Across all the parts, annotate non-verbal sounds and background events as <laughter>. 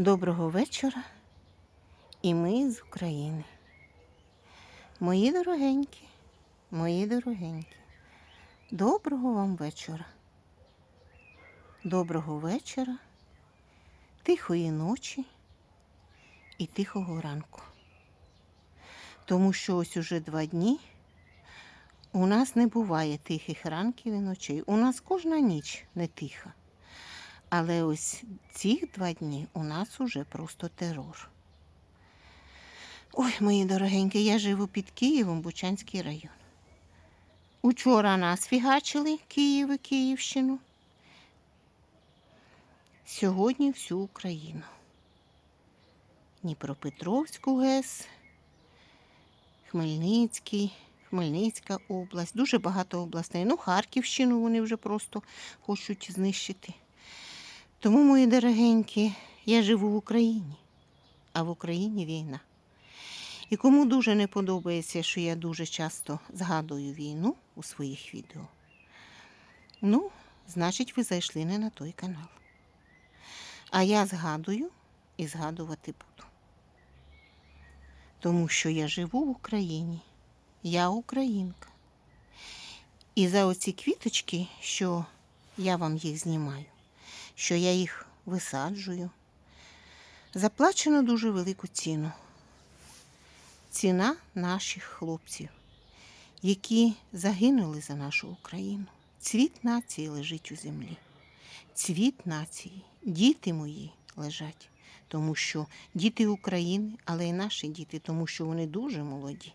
Доброго вечора. І ми з України. Мої дорогенькі, мої дорогенькі. Доброго вам вечора. Доброго вечора, тихої ночі і тихого ранку. Тому що ось уже два дні у нас не буває тихих ранків і ночей. У нас кожна ніч не тиха. Але ось ці два дні у нас уже просто терор. Ой, мої дорогенькі, я живу під Києвом, Бучанський район. Учора нас фігачили Київ і Київщину. Сьогодні всю Україну. Дніпропетровську ГЕС, Хмельницький, Хмельницька область, дуже багато областей. Ну, Харківщину вони вже просто хочуть знищити. Тому, мої дорогенькі, я живу в Україні, а в Україні війна. І кому дуже не подобається, що я дуже часто згадую війну у своїх відео, ну, значить, ви зайшли не на той канал. А я згадую і згадувати буду. Тому що я живу в Україні, я українка. І за оці квіточки, що я вам їх знімаю, що я їх висаджую, заплачено дуже велику ціну. Ціна наших хлопців, які загинули за нашу Україну. Цвіт нації лежить у землі. Цвіт нації, діти мої лежать, тому що діти України, але й наші діти, тому що вони дуже молоді.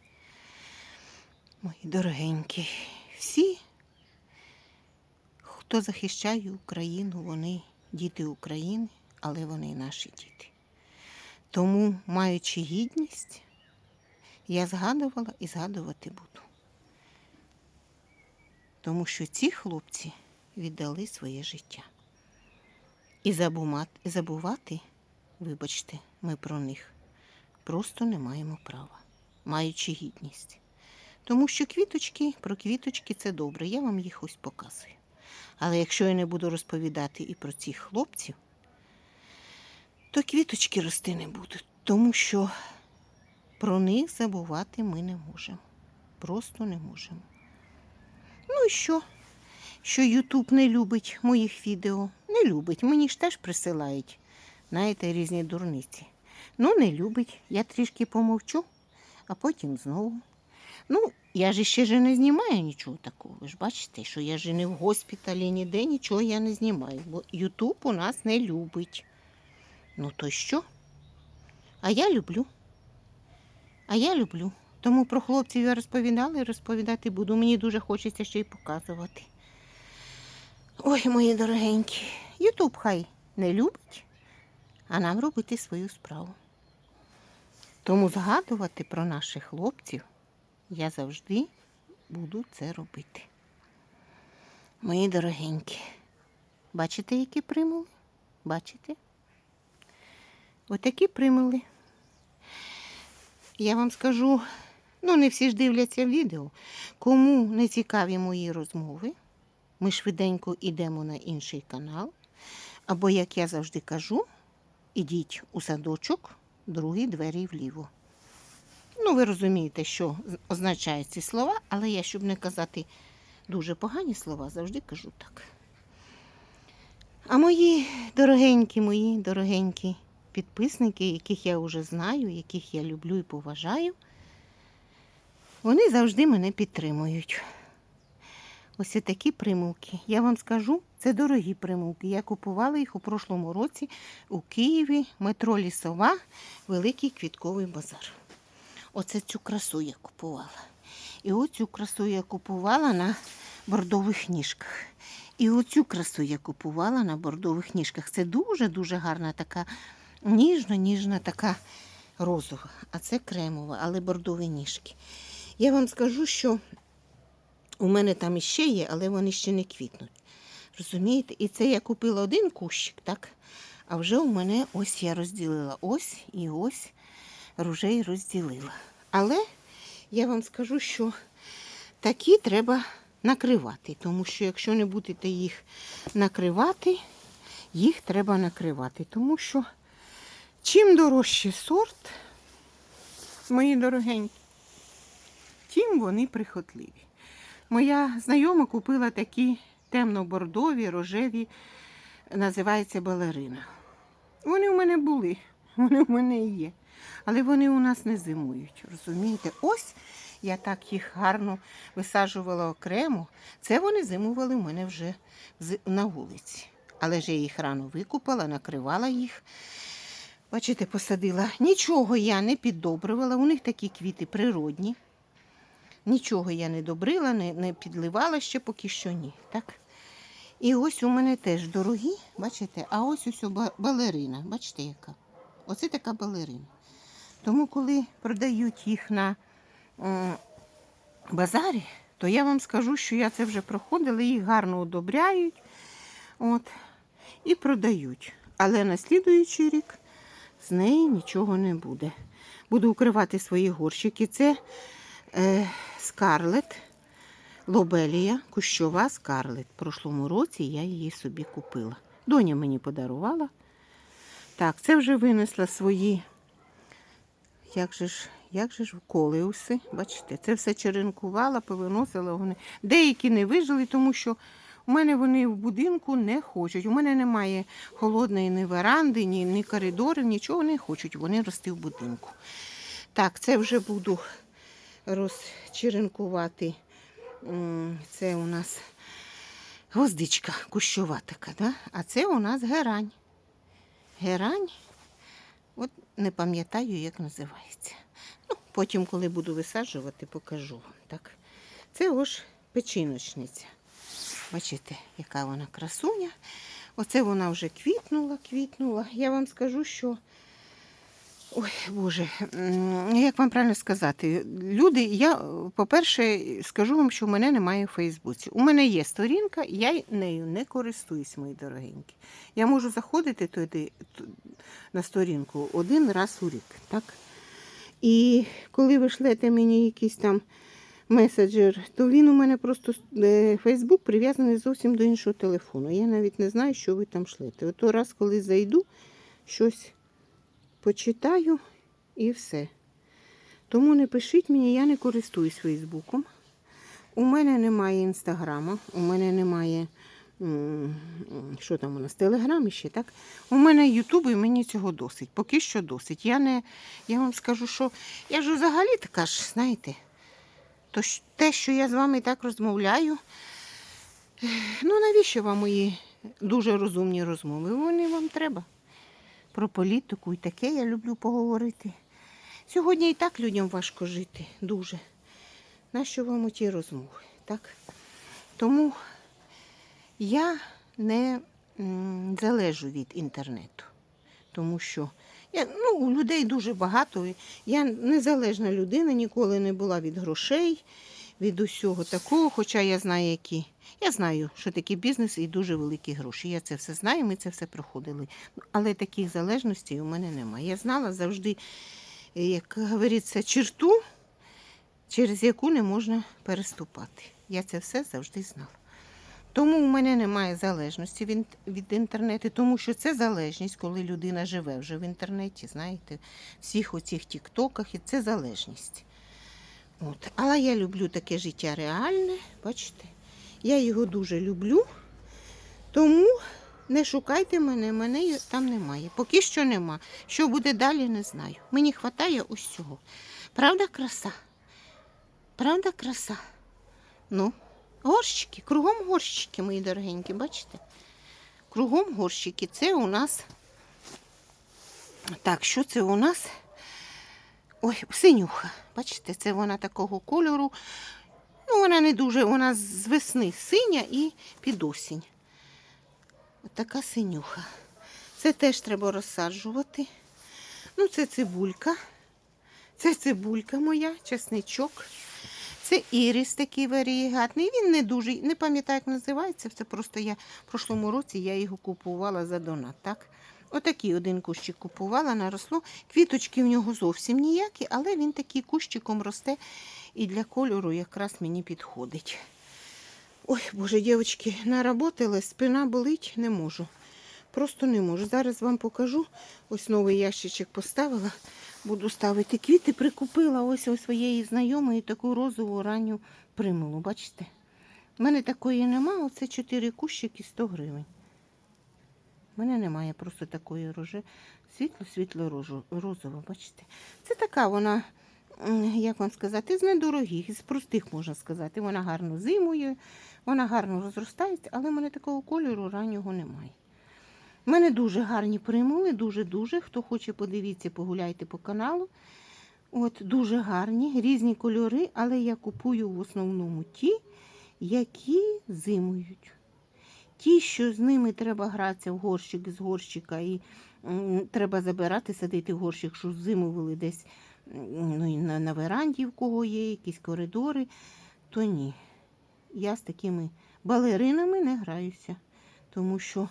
Мої дорогенькі, всі, хто захищає Україну, вони діти України, але вони наші діти. Тому, маючи гідність, я згадувала і згадувати буду. Тому що ці хлопці віддали своє життя. І забувати, вибачте, ми про них просто не маємо права, маючи гідність. Тому що квіточки, про квіточки це добре, я вам їх ось показую. Але якщо я не буду розповідати і про цих хлопців, то квіточки рости не будуть, тому що про них забувати ми не можемо. Просто не можемо. Ну і що? Що Ютуб не любить моїх відео? Не любить. Мені ж теж присилають, знаєте, різні дурниці. Ну, не любить. Я трішки помовчу, а потім знову. Ну, я ж ще ж не знімаю нічого такого. Ви ж бачите, що я ж не в госпіталі ніде нічого я не знімаю, бо Ютуб у нас не любить. Ну то що? А я люблю. А я люблю. Тому про хлопців я розповідала і розповідати буду. Мені дуже хочеться ще й показувати. Ой, мої дорогенькі, Ютуб хай не любить, а нам робити свою справу. Тому згадувати про наших хлопців я завжди буду це робити. Мої дорогенькі, бачите, які примули? Бачите? Отакі примули. Я вам скажу, ну не всі ж дивляться відео. Кому не цікаві мої розмови, ми швиденько йдемо на інший канал. Або, як я завжди кажу, ідіть у садочок, другі двері вліво. Ну, ви розумієте, що означають ці слова, але я, щоб не казати дуже погані слова, завжди кажу так. А мої дорогенькі, мої дорогенькі підписники, яких я вже знаю, яких я люблю і поважаю, вони завжди мене підтримують. Ось такі примулки. Я вам скажу, це дорогі примулки. Я купувала їх у прошлому році у Києві, метро Лісова, великий квітковий базар. Оце цю красу я купувала. І оцю красу я купувала на бордових ніжках. І оцю красу я купувала на бордових ніжках. Це дуже-дуже гарна така ніжна-ніжна така розова. А це кремова, але бордові ніжки. Я вам скажу, що у мене там іще є, але вони ще не квітнуть. Розумієте? І це я купила один кущик, так? А вже у мене ось я розділила ось і ось ружей розділила. Але я вам скажу, що такі треба накривати, тому що якщо не будете їх накривати, їх треба накривати, тому що Чим дорожчий сорт, мої дорогенькі, тим вони прихотливі. Моя знайома купила такі темно-бордові, рожеві, називається балерина. Вони у мене були, <laughs> вони у мене є. Але вони у нас не зимують. Розумієте? Ось я так їх гарно висаджувала окремо. Це вони зимували у мене вже на вулиці. Але ж я їх рано викупала, накривала їх. Бачите, посадила. Нічого я не піддобрювала. У них такі квіти природні. Нічого я не добрила, не, не підливала ще поки що ні. Так? І ось у мене теж дорогі, бачите, а ось ось балерина. Бачите, яка? Оце така балерина. Тому, коли продають їх на базарі, то я вам скажу, що я це вже проходила, їх гарно одобряють от, і продають. Але на слідуючий рік з неї нічого не буде. Буду укривати свої горщики. Це е, скарлет, лобелія, кущова скарлет. В прошлому році я її собі купила. Доня мені подарувала. Так, це вже винесла свої, як же ж, як же ж колеуси. Бачите, це все черенкувала, повиносила вони. Деякі не вижили, тому що у мене вони в будинку не хочуть. У мене немає холодної ні веранди, ні, ні коридорів, нічого не хочуть. Вони рости в будинку. Так, це вже буду розчеренкувати. Це у нас гвоздичка кущова така, да? а це у нас герань. Герань, не пам'ятаю, як називається. Ну, потім, коли буду висаджувати, покажу вам. Так. Це ось печіночниця. Бачите, яка вона красуня. Оце вона вже квітнула, квітнула. Я вам скажу, що. Ой, Боже, як вам правильно сказати? Люди, я, по-перше, скажу вам, що в мене немає в Фейсбуці. У мене є сторінка, я нею не користуюсь, мої дорогенькі. Я можу заходити туди на сторінку один раз у рік. Так? І коли ви шлете мені якийсь там меседжер, то він у мене просто е, Фейсбук прив'язаний зовсім до іншого телефону. Я навіть не знаю, що ви там шлете. Ото раз, коли зайду, щось почитаю і все. Тому не пишіть мені, я не користуюсь Фейсбуком. У мене немає інстаграма, у мене немає. Що там у нас? Телеграм ще, так? У мене Ютуб і мені цього досить. Поки що досить. Я не, я вам скажу, що я ж взагалі така ж, знаєте, то те, що я з вами так розмовляю, ну навіщо вам мої дуже розумні розмови? Вони вам треба про політику і таке я люблю поговорити. Сьогодні і так людям важко жити, дуже. Нащо вам оті розмови? Так? Тому я не залежу від інтернету. Тому що я, ну, у людей дуже багато. Я незалежна людина, ніколи не була від грошей, від усього такого. Хоча я знаю, які. Я знаю, що таке бізнес і дуже великі гроші. Я це все знаю, ми це все проходили. Але таких залежностей у мене немає. Я знала завжди, як говориться, черту, через яку не можна переступати. Я це все завжди знала. Тому у мене немає залежності від, від інтернету, тому що це залежність, коли людина живе вже в інтернеті, знаєте, всіх оцих тіктоках, і це залежність. От. Але я люблю таке життя реальне, бачите? Я його дуже люблю, тому не шукайте мене, мене там немає. Поки що нема. Що буде далі, не знаю. Мені вистачає усього. Правда, краса? Правда, краса? Ну, горщики, кругом горщики, мої дорогенькі, бачите? Кругом горщики. Це у нас. Так, що це у нас? Ой, синюха. Бачите, це вона такого кольору. Ну, вона не дуже, вона з весни синя і під осінь. От така синюха. Це теж треба розсаджувати. Ну, це цибулька. Це цибулька моя, чесничок. Це ірис такий варієгатний. Він не дуже, не пам'ятаю, як називається. Це просто я в прошлому році я його купувала за донат. Так? Отакий один кущик купувала, наросло. Квіточки в нього зовсім ніякі, але він такий кущиком росте і для кольору якраз мені підходить. Ой, боже, дівчатки, наработали, спина болить, не можу. Просто не можу. Зараз вам покажу. Ось новий ящичок поставила. Буду ставити квіти. Прикупила ось у своєї знайомої таку розову ранню примулу. Бачите? У мене такої нема. Оце 4 кущики 100 гривень. У мене немає просто такої роже. Світло-світло рожу- розова, бачите? Це така вона, як вам сказати, з недорогих, з простих можна сказати. Вона гарно зимує, вона гарно розростається, але в мене такого кольору раннього немає. У мене дуже гарні примули, дуже-дуже. Хто хоче, подивіться, погуляйте по каналу. От, дуже гарні, різні кольори, але я купую в основному ті, які зимують. Ті, що з ними треба гратися в горщик з горщика, і треба забирати, садити в горщик, що зимували десь ну, на, на веранді, в кого є, якісь коридори, то ні. Я з такими балеринами не граюся, тому що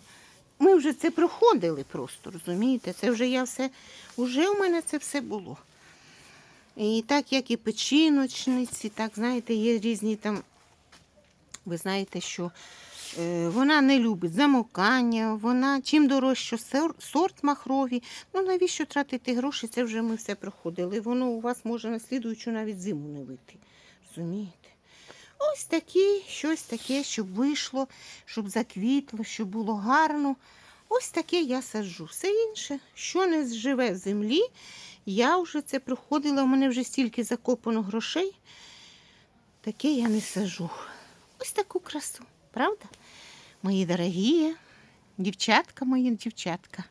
ми вже це проходили просто, розумієте? Це вже я все, вже у мене це все було. І так, як і печіночниці, так, знаєте, є різні там, ви знаєте, що вона не любить замокання, вона чим дорожче сорт махрові. Ну навіщо тратити гроші? Це вже ми все проходили. Воно у вас може на слідуючу навіть зиму не вийти. Розумієте? Ось такі, щось таке, щоб вийшло, щоб заквітло, щоб було гарно. Ось таке я саджу. Все інше, що не живе в землі, я вже це проходила, у мене вже стільки закопано грошей. Таке я не сажу. Ось таку красу, правда? Мої дорогі, дівчатка, мої дівчатка.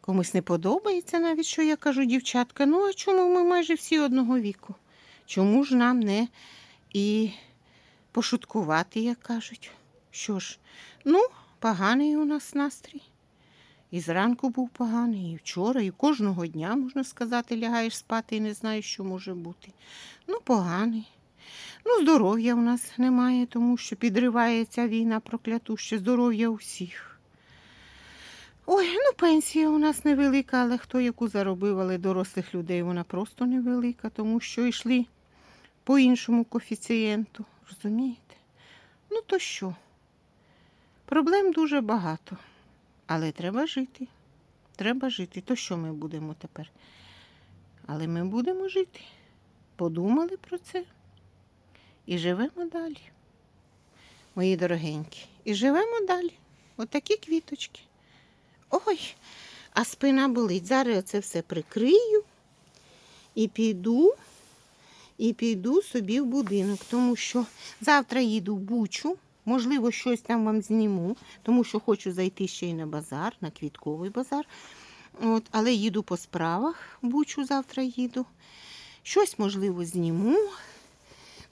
Комусь не подобається навіть, що я кажу дівчатка. Ну, а чому ми майже всі одного віку? Чому ж нам не і пошуткувати, як кажуть? Що ж, ну, поганий у нас настрій. І зранку був поганий, і вчора, і кожного дня, можна сказати, лягаєш спати і не знаєш, що може бути. Ну, поганий. Ну, здоров'я у нас немає, тому що підривається війна проклятуща, здоров'я у всіх. Ой, ну пенсія у нас невелика, але хто яку заробив, але дорослих людей вона просто невелика, тому що йшли по іншому коефіцієнту. Розумієте? Ну то що? Проблем дуже багато. Але треба жити. Треба жити. То що ми будемо тепер? Але ми будемо жити. Подумали про це і живемо далі. Мої дорогенькі. І живемо далі. Отакі квіточки. Ой, а спина болить. Зараз я це все прикрию і піду, і піду собі в будинок, тому що завтра їду в Бучу. Можливо, щось там вам зніму, тому що хочу зайти ще й на базар, на квітковий базар. От, але їду по справах, Бучу завтра їду. Щось, можливо, зніму.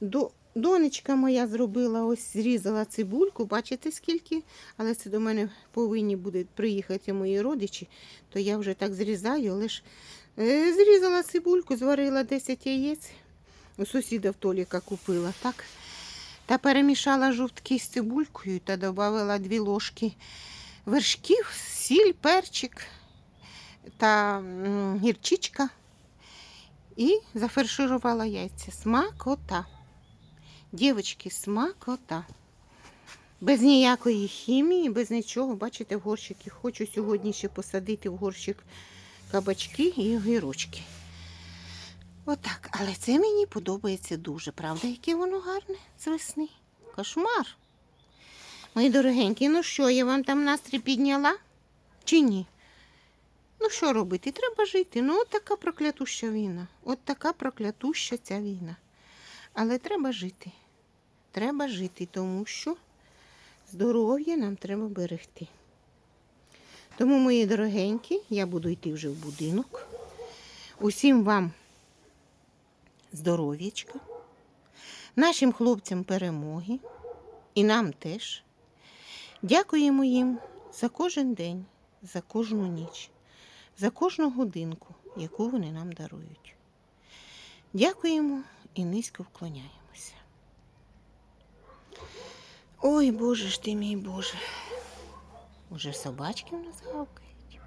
До, донечка моя зробила, ось зрізала цибульку, бачите скільки, але це до мене повинні будуть приїхати мої родичі, то я вже так зрізаю, ж е, зрізала цибульку, зварила 10 яєць. У сусіда в Толіка купила, так? Та перемішала жовтки з цибулькою та додала дві ложки вершків, сіль, перчик та гірчичка. І зафарширувала яйця. Смакота. Дівочки, смакота. Без ніякої хімії, без нічого. Бачите, в горщики. Хочу сьогодні ще посадити в горщик кабачки і огірочки. Отак. Але це мені подобається дуже, правда, яке воно гарне з весни. Кошмар. Мої дорогенькі, ну що, я вам там настрій підняла? Чи ні? Ну, що робити? Треба жити. Ну, от така проклятуща війна. От така проклятуща ця війна. Але треба жити. Треба жити, тому що здоров'я нам треба берегти. Тому, мої дорогенькі, я буду йти вже в будинок. Усім вам здоров'ячка, нашим хлопцям перемоги і нам теж. Дякуємо їм за кожен день, за кожну ніч, за кожну годинку, яку вони нам дарують. Дякуємо і низько вклоняємося. Ой, Боже ж ти мій Боже. Уже собачки в нас гавкають.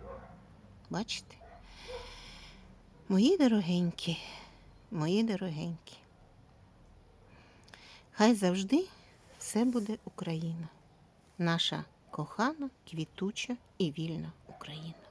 Бачите? Мої дорогенькі, мої дорогенькі. Хай завжди все буде Україна, наша кохана, квітуча і вільна Україна.